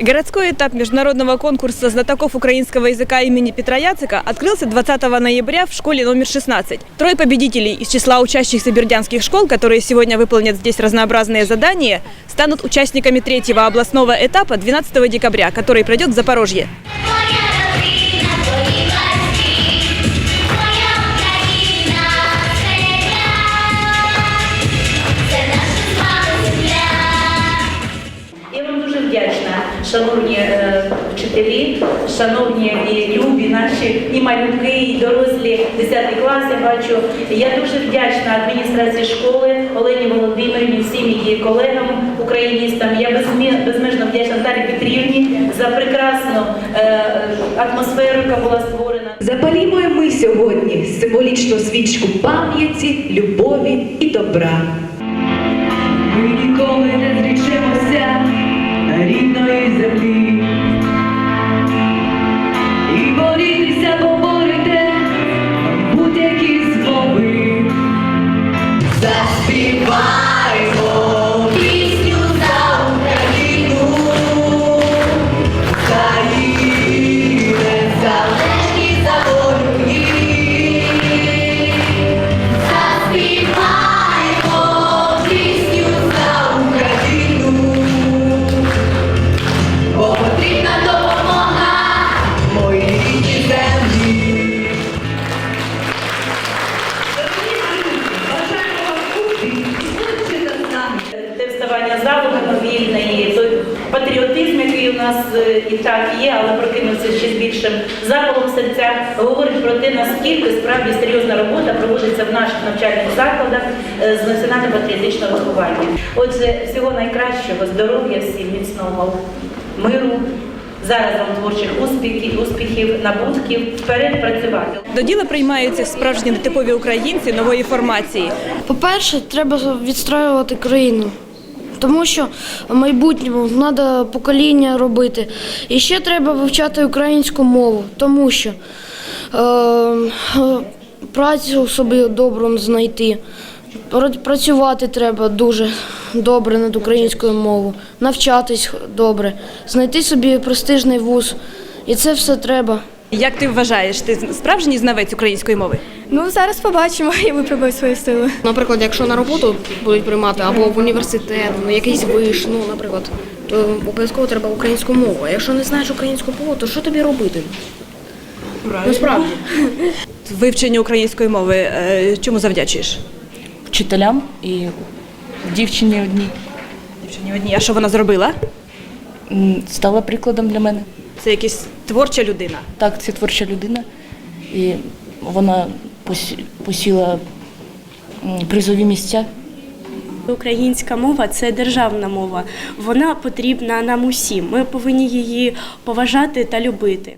Городской этап международного конкурса знатоков украинского языка имени Петра Яцика открылся 20 ноября в школе номер 16. Трое победителей из числа учащихся бердянских школ, которые сегодня выполнят здесь разнообразные задания, станут участниками третьего областного этапа 12 декабря, который пройдет в Запорожье. Шановні е, вчителі, шановні і любі наші і малюки, і дорослі 10 клас, я бачу. Я дуже вдячна адміністрації школи Олені Володимирівні, всім її колегам, україністам. Я безмежно вдячна Наталі Петрівні за прекрасну е, атмосферу, яка була створена. Запалімо ми сьогодні символічну свічку пам'яті, любові і добра. Залу вільне і той патріотизм, який у нас е, і так є, але прокинувся ще з більшим запалом в серцях, говорить про те, наскільки справді серйозна робота проводиться в наших навчальних закладах е, з національно-патріотичного виховання. Отже, всього найкращого, здоров'я, всім міцного миру. Зараз вам творчих успіхів, успіхів, набутків, вперед працювати. До діла приймаються справжні нетипові українці нової формації. По-перше, треба відстраювати країну. Тому що в майбутньому треба покоління робити. І ще треба вивчати українську мову, тому що е, працю собі добру знайти. Пра- Працювати треба дуже добре над українською мовою, навчатись добре, знайти собі престижний вуз. І це все треба. Як ти вважаєш, ти справжній знавець української мови? Ну зараз побачимо і випробую свої сили. Наприклад, якщо на роботу будуть приймати або в університет, ну якийсь виш, ну наприклад, то обов'язково треба українську мову. А якщо не знаєш українську мову, то що тобі робити? Ну справді. Вивчення української мови е, чому завдячуєш? вчителям і дівчині одній Дівчині одній. А що вона зробила? Стала прикладом для мене. Це якась творча людина. Так, це творча людина, і вона посі- посіла призові місця. Українська мова це державна мова. Вона потрібна нам усім. Ми повинні її поважати та любити.